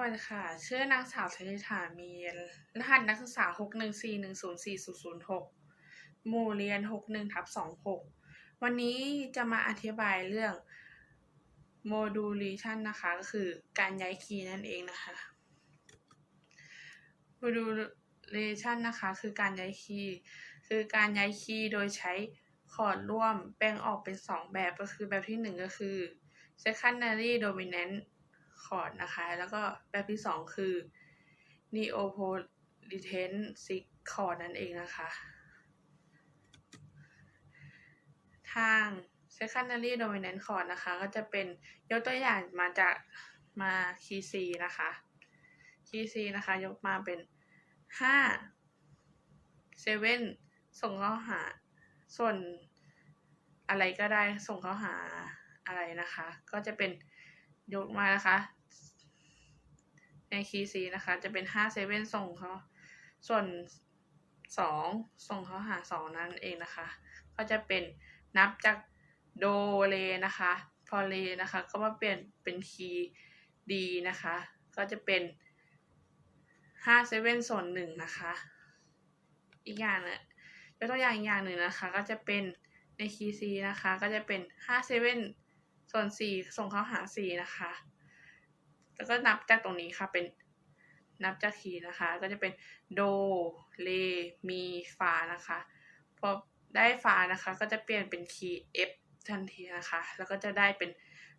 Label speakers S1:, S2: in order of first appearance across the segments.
S1: วัสดีค่ะ ชื่อนางสาวชลิธามีรหัสนักศึกษา 6 1 4 1 0 4 0 0 6 หมู่เรียน 61ทับ26 วันนี้จะมาอธิบายเรื่อง modulation นะคะ ก็คือการย้ายคีย์นั่นเองนะคะ modulation นะคะ คือการย้ายคีย์ คือการย้ายคีย์โดยใช้คอร์ดร่วมแบ่งออกเป็น 2 แบบ ก็คือแบบที่ 1 ก็คือ secondary dominant คอร์ดนะคะ แล้วก็แบบที่ 2 คือ neopolitan six คอร์ดนั่นเองนะคะ ทาง secondary dominant chord นะคะ ก็จะเป็นยกตัวอย่างมาจากมาคีย์ C นะคะ คีย์ C นะคะ ยกมาเป็น 5 7 ส่งเข้าหา ส่วนอะไรก็ได้ส่งเข้าหาอะไรนะคะ ก็จะเป็น ยกมานะคะ ในคีย์ C นะคะ จะเป็น5 7ส่งเขาส่วน2ส่งเขาหา2นั่นเองนะคะ ก็จะเป็นนับจากโดเลนะคะ พอเลนะคะ ก็มาเปลี่ยนเป็นคีย์ D นะคะ ก็จะเป็น5 7ส่วน1นะคะ อีกอย่างนึงยกตัวอย่างอีกอย่างหนึ่งนะคะ ก็จะเป็นในคีย์ C นะคะ ก็จะเป็น5 7 ส่วน4ส่งเข้าหา4นะคะ แล้วก็นับจากตรงนี้ค่ะเป็นนับจากคีย์นะคะ ก็จะเป็นโดเลมีฟานะคะพอได้ฟานะคะ ก็จะเปลี่ยนเป็นคีย์ F ทันทีนะคะ แล้วก็จะได้เป็น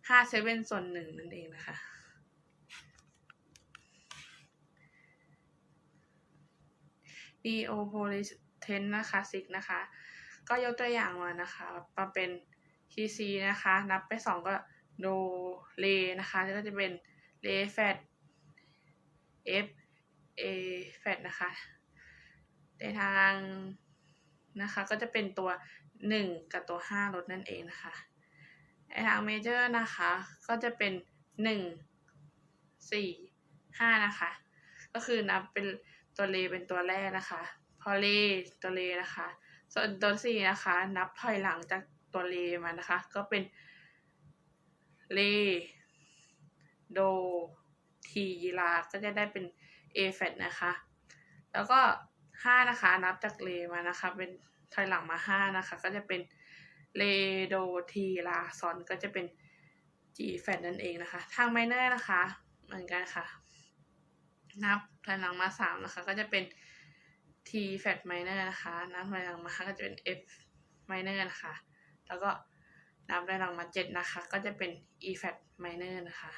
S1: 5 7ส่วน1นั่นเองนะคะ Neopolitan นะคะซิกนะคะ ก็ยกตัวอย่างมานะคะมาเป็น คีย์ C นะคะ นับไป 2 ก็โดเลนะคะแล้วก็จะเป็นเลแฟด F A แฟดนะคะในทางนะคะก็จะเป็นตัว 1 กับตัว 5 ลดนั่นเองนะคะในทางเมเจอร์นะคะก็จะเป็น 1 4 5 นะคะ ก็คือนับเป็นตัวเลเป็นตัวแรกนะคะ พอเลตัวเลนะคะ ส่วนตัว4นะคะ นับถอยหลังจาก ตัวเลมานะคะ ก็เป็นเลโดทีลาก็จะได้เป็น A แฟดนะคะ แล้วก็5นะคะ นับจากเลมานะคะ เป็นถอยหลังมา 5 นะคะ ก็จะเป็นเลโดทีลาซอนก็จะเป็น G แฟดนั่นเองนะคะ ทางไมเนอร์นะคะ เหมือนกันค่ะ นับถอยหลังมา 3 นะคะ ก็จะเป็น T แฟดไมเนอร์นะคะ นับถอยหลังมาก็จะเป็น F ไมเนอร์นะคะ แล้วก็นับถอยหลังมา7นะคะ ก็จะเป็น E flat minor นะคะ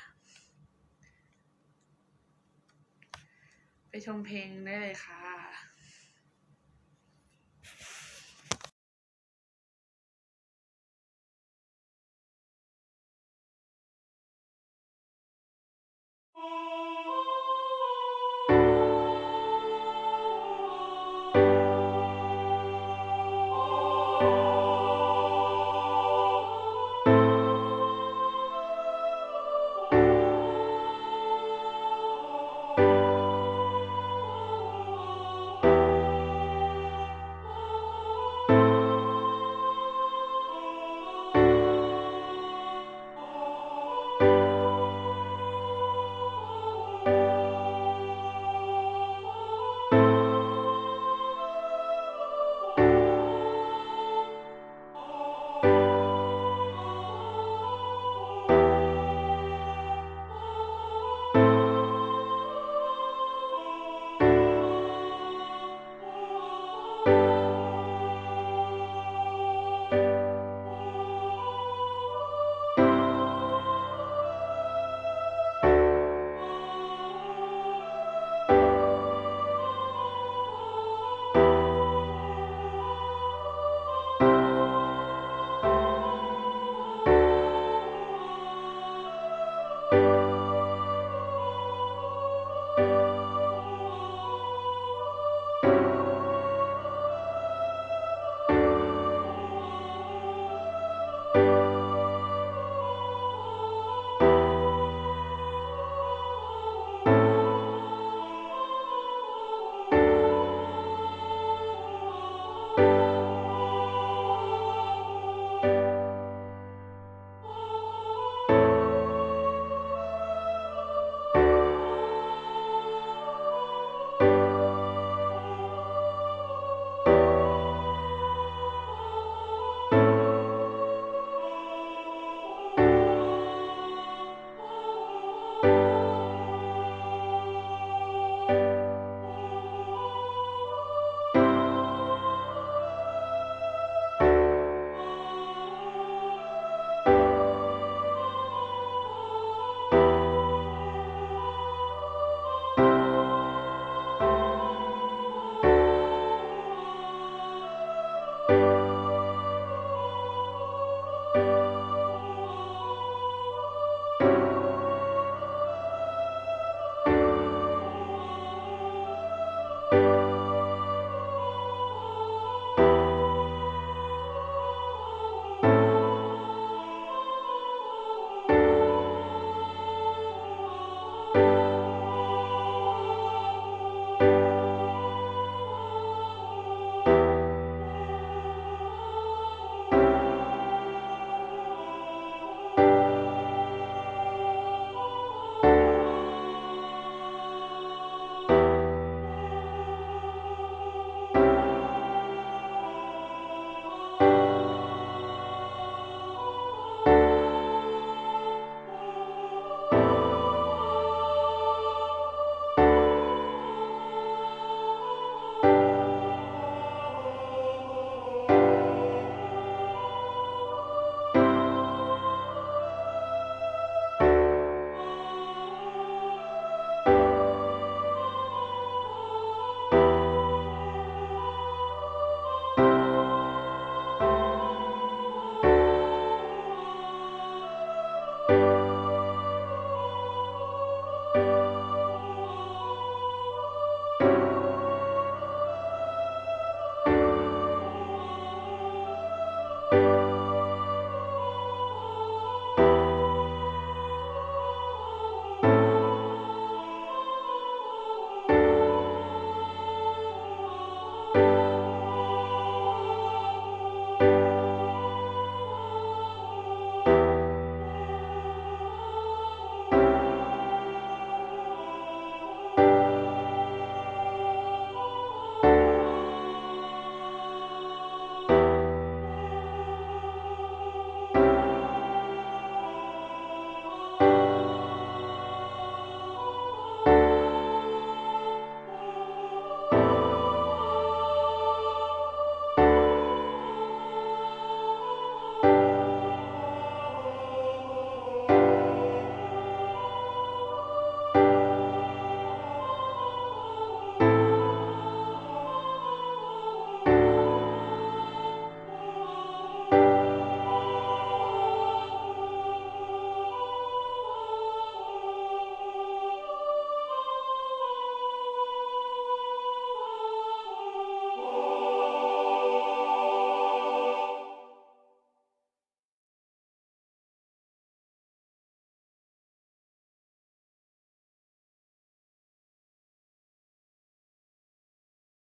S1: ไปชมเพลงได้เลยค่ะ